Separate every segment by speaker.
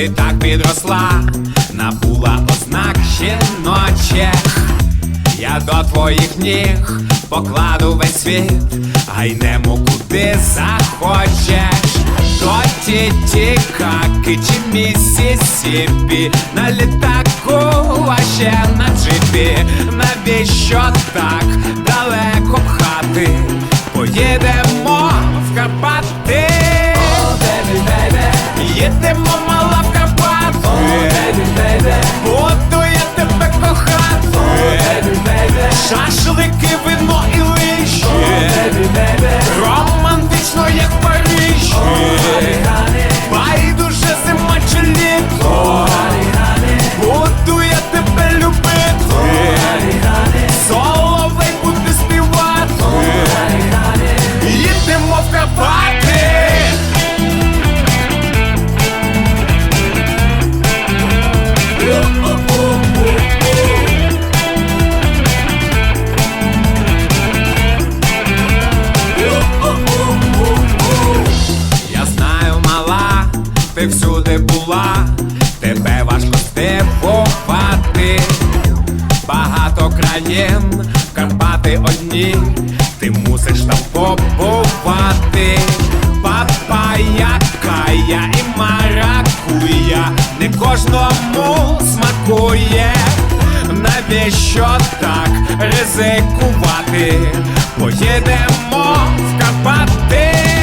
Speaker 1: ти так підросла, набула ознак жіночих. Я до твоїх ніг покладу весь світ, гайнемо куди захочеш. До Тітікаки чи Місісіпі На літаку, а ще на джипі Навіщо так Шашлики, Країн, Карпати одні, ти мусиш там побувати. Папая, кая і маракуя, не кожному смакує. Навіщо так ризикувати? Поїдемо в Карпати.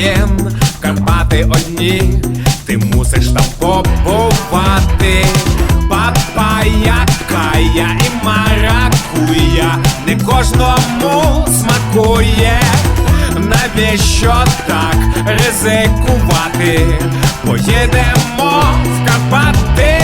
Speaker 1: Багато Карпати одні, ти мусиш там побувати. Папая, кая і маракуя, не кожному смакує. Навіщо так ризикувати? Поїдемо в Карпати.